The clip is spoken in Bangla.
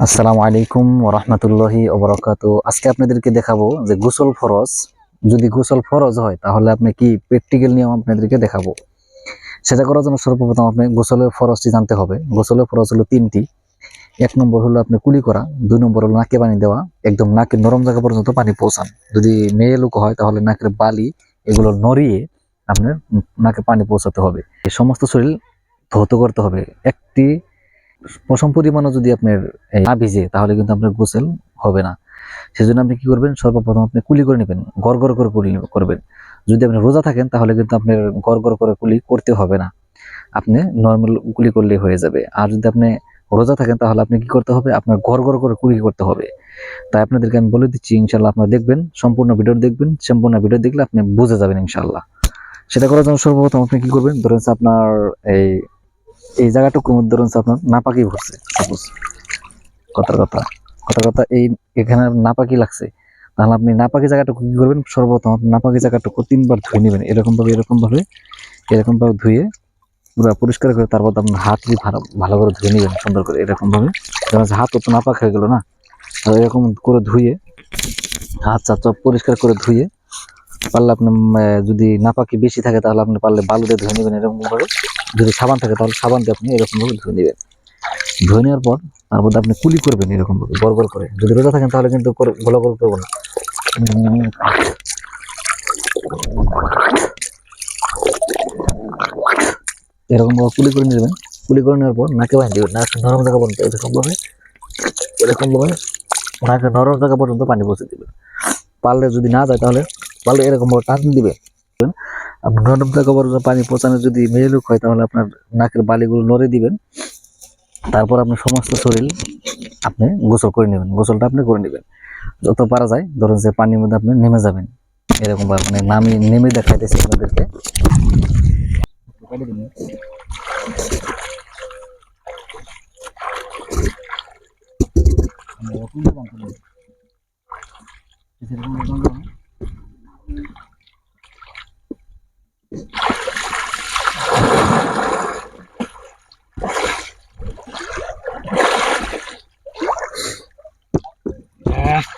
আসসালামু আলাইকুম ওরহমতুল্লাহি ওবরাকাত। আজকে আপনাদেরকে দেখাবো যে গোসল ফরজ, যদি গোসল ফরজ হয়, তাহলে আপনি কি প্র্যাকটিক্যাল নিয়ম আপনাদেরকে দেখাবো। সেটা করার জন্য সর্বপ্রথম আপনি গোসলের ফরজটি জানতে হবে। গোসলের ফরজ হলো তিনটি। এক নম্বর হলো আপনি কুলি করা, দুই নম্বর হলো নাকে পানি দেওয়া, একদম নাকের নরম জায়গা পর্যন্ত পানি পৌঁছান। যদি মেয়ে লোক হয়, তাহলে নাকের বালি এগুলো নড়িয়ে আপনার নাকে পানি পৌঁছাতে হবে। এই সমস্ত শরীর ধৌত করতে হবে। একটি প্রথম পরিমাণও যদি আপনার না ভিজে, তাহলে কিন্তু আপনার গোসল হবে না। সেজন্য আপনি কি করবেন? সর্বপ্রথম আপনি কুলি করে নেবেন গড় গড় করে কুলি করবেন। যদি আপনি রোজা থাকেন, তাহলে কিন্তু আপনার গড় গড় করে কুলি করতে হবে না। আপনি নর্মাল কুলি করলেই হয়ে যাবে। আর যদি আপনি রোজা থাকেন, তাহলে আপনি কি করতে হবে? আপনার গড় গড় করে কুলি করতে হবে। তাই আপনাদেরকে আমি বলে দিচ্ছি ইনশাল্লাহ আপনারা দেখবেন, সম্পূর্ণ ভিডিও দেখবেন। সম্পূর্ণ ভিডিও দেখলে আপনি বুঝে যাবেন ইনশাল্লাহ সেটা করার জন্য সর্বপ্রথম আপনি কি করবেন? ধরেন আপনার এই এই জায়গাটুকুর মধ্যে আপনার নাপাকি ভরছে সাপোজ কথার কথা কথার কথা এই এখানে নাপাকি লাগছে। তাহলে আপনি নাপাকি জায়গাটুকু কি করবেন? সর্বপ্রথম আপনি নাপাকি জায়গাটুকু তিনবার ধুয়ে নেবেন। এরকম ভাবে এরকম ভাবে এরকম ধুয়ে পুরো পরিষ্কার করে তারপর আপনার হাত দিয়ে ভালো ভালো করে ধুয়ে নেবেন, সুন্দর করে এরকম ভাবে যেমন হাত তো নাপাক হয়ে গেলো না? এরকম করে ধুয়ে হাত চাপ পরিষ্কার করে ধুয়ে পারলে আপনি যদি নাপাকি বেশি থাকে তাহলে আপনি পারলে বালু দিয়ে ধুয়ে নেবেন এরকম ভাবে। যদি সাবান থাকে তাহলে সাবান দিয়ে আপনি এরকম ভাবে ধুয়ে নেবেন। ধুয়ে নেওয়ার পর তার মধ্যে আপনি কুলি করবেন এরকম ভাবে গড় করে। যদি রোজা থাকেন তাহলে কিন্তু গোলা গোল করব না। উম, এরকম ভাবে কুলি করে নেবেন। কুলি করে নেওয়ার পর নাকে বাঁধ দেবেন। নাকে নরম জায়গা পর্যন্ত এরকম ভাবে এরকম ভাবে নাকে নরম জায়গা পর্যন্ত পানি পৌঁছে দিবেন। পারলে যদি না যায় তাহলে পারলে এরকম ভাবে টান দিবে। নরম পর্যন্ত পানি পৌঁছানো যদি মেয়ে লোক হয়, তাহলে আপনার নাকের বালিগুলো নড়ে দিবেন। তারপর আপনি সমস্ত শরীর আপনি গোসল করে নেবেন। গোসলটা আপনি করে নেবেন। যত পারা যায়, ধরুন যে পানির মধ্যে আপনি নেমে যাবেন। এরকম ভাবে মানে নামি, নেমে দেখাইতেছি আপনাদেরকে। siya.